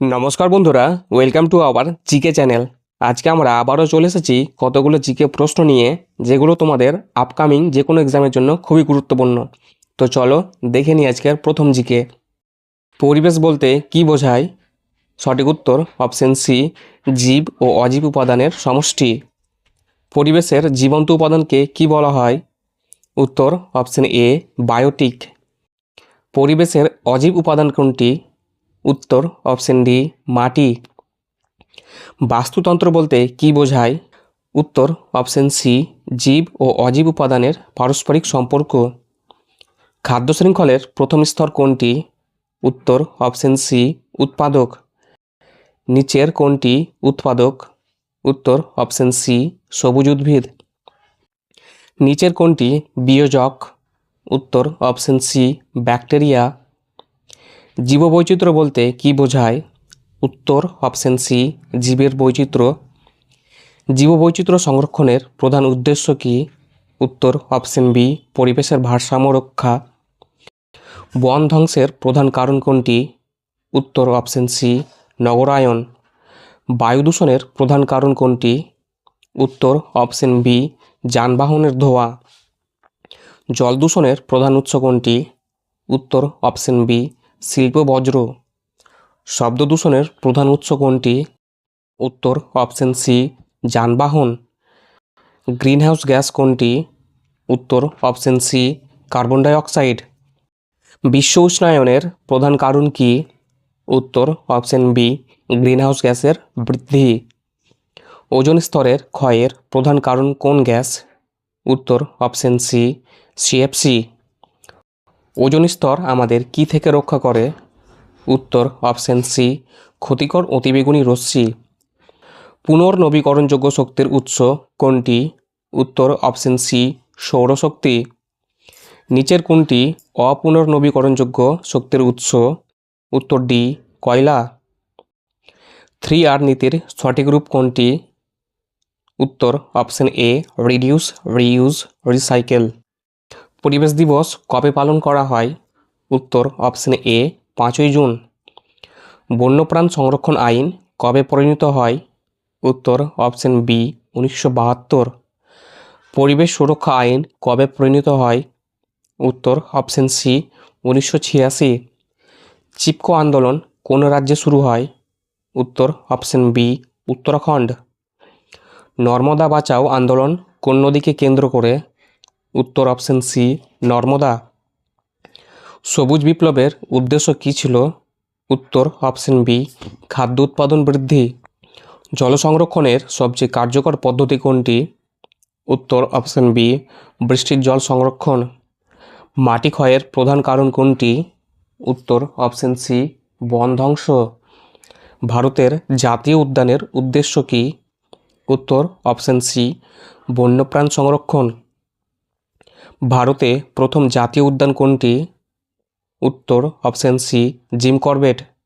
নমস্কার বন্ধুরা welcome to our GK channel আজকে আমরা আবারও চলে এসেছি কতগুলো জিকে প্রশ্ন নিয়ে, যেগুলো তোমাদের আপকামিং যে কোনো এক্সামের জন্য খুবই গুরুত্বপূর্ণ। তো চলো দেখে নিই আজকের প্রথম জিকে পরিবেশ বলতে কি বোঝায়? সঠিক উত্তর অপশন সি জীব ও অজীব উপাদানের সমষ্টি। পরিবেশের জীবন্ত উপাদানকে কি বলা হয়? উত্তর অপশন এ বায়োটিক পরিবেশের অজীব উপাদান কোনটি? উত্তর অপশন ডি, মাটি। বাস্তুতন্ত্র বলতে কি বোঝায়? উত্তর অপশন সি, জীব ও অজীব উপাদানের পারস্পরিক সম্পর্ক। খাদ্য শৃঙ্খলের প্রথম স্তর কোনটি? উত্তর অপশন সি, উৎপাদক। নিচের কোনটি? উৎপাদক। উত্তর অপশন সি, সবুজ উদ্ভিদ। নিচের কোনটি? বিয়োজক। উত্তর অপশন সি, ব্যাকটেরিয়া। জীববৈচিত্র্য বলতে কি বোঝায়? উত্তর অপশন সি জীবের বৈচিত্র্য। জীববৈচিত্র্য সংরক্ষণের প্রধান উদ্দেশ্য কি? উত্তর অপশন বি পরিবেশের ভারসাম্য রক্ষা। বন ধ্বংসের প্রধান কারণ কোনটি? উত্তর অপশন সি নগরায়ন। বায়ু দূষণের প্রধান কারণ কোনটি? উত্তর অপশন বি যানবাহনের ধোঁয়া। জল দূষণের প্রধান উৎস কোনটি? উত্তর অপশন বি শিল্প বজ্র। শব্দ দূষণের প্রধান উৎস কোনটি? উত্তর, অপশন সি, যানবাহন। গ্রিনহাউস গ্যাস কোনটি? উত্তর, অপশন সি, কার্বন ডাইঅক্সাইড। বিশ্ব উষ্ণায়নের প্রধান কারণ কি? উত্তর, অপশন বি, গ্রিনহাউস গ্যাসের বৃদ্ধি। ওজন স্তরের ক্ষয়ের প্রধান কারণ কোন গ্যাস? উত্তর, অপশন সি, সিএফসি। ওজন স্তর আমাদের কি থেকে রক্ষা করে? উত্তর, অপশন সি ক্ষতিকর অতিবেগুনি রশ্মি। পুনর্নবীকরণযোগ্য শক্তির উৎস কোনটি? উত্তর, অপশন সি সৌরশক্তি। নিচের কোনটি? অপুনর্নবীকরণযোগ্য শক্তির উৎস। উত্তর ডি কয়লা। থ্রি আর নীতির সঠিক রূপ কোনটি? উত্তর, option A reduce reuse recycle পরিবেশ দিবস কবে পালন করা হয়? উত্তর অপশন এ, পাঁচই জুন। বন্যপ্রাণ সংরক্ষণ আইন কবে পরিণত হয়? উত্তর অপশন বি, উনিশশো বাহাত্তর। পরিবেশ সুরক্ষা আইন কবে পরিণত হয়? উত্তর অপশন সি, উনিশশো ছিয়াশি। চিপকো আন্দোলন কোন রাজ্যে শুরু হয়? উত্তর অপশন বি, উত্তরাখণ্ড। নর্মদা বাঁচাও আন্দোলন কোন নদীকে কেন্দ্র করে? উত্তর অপশন সি, নর্মদা। সবুজ বিপ্লবের উদ্দেশ্য কী ছিল? উত্তর অপশন বি, খাদ্য উৎপাদন বৃদ্ধি। জল সংরক্ষণের সবচেয়ে কার্যকর পদ্ধতি কোনটি? উত্তর অপশন বি, বৃষ্টির জল সংরক্ষণ। মাটি ক্ষয়ের প্রধান কারণ কোনটি? উত্তর অপশন সি, বন ধ্বংস। ভারতের জাতীয় উদ্যানের উদ্দেশ্য কী? উত্তর অপশন সি, বন্যপ্রাণ সংরক্ষণ। ভারতে প্রথম জাতীয় উদ্যান কোনটি? উত্তর অপশন সি জিম করবেট।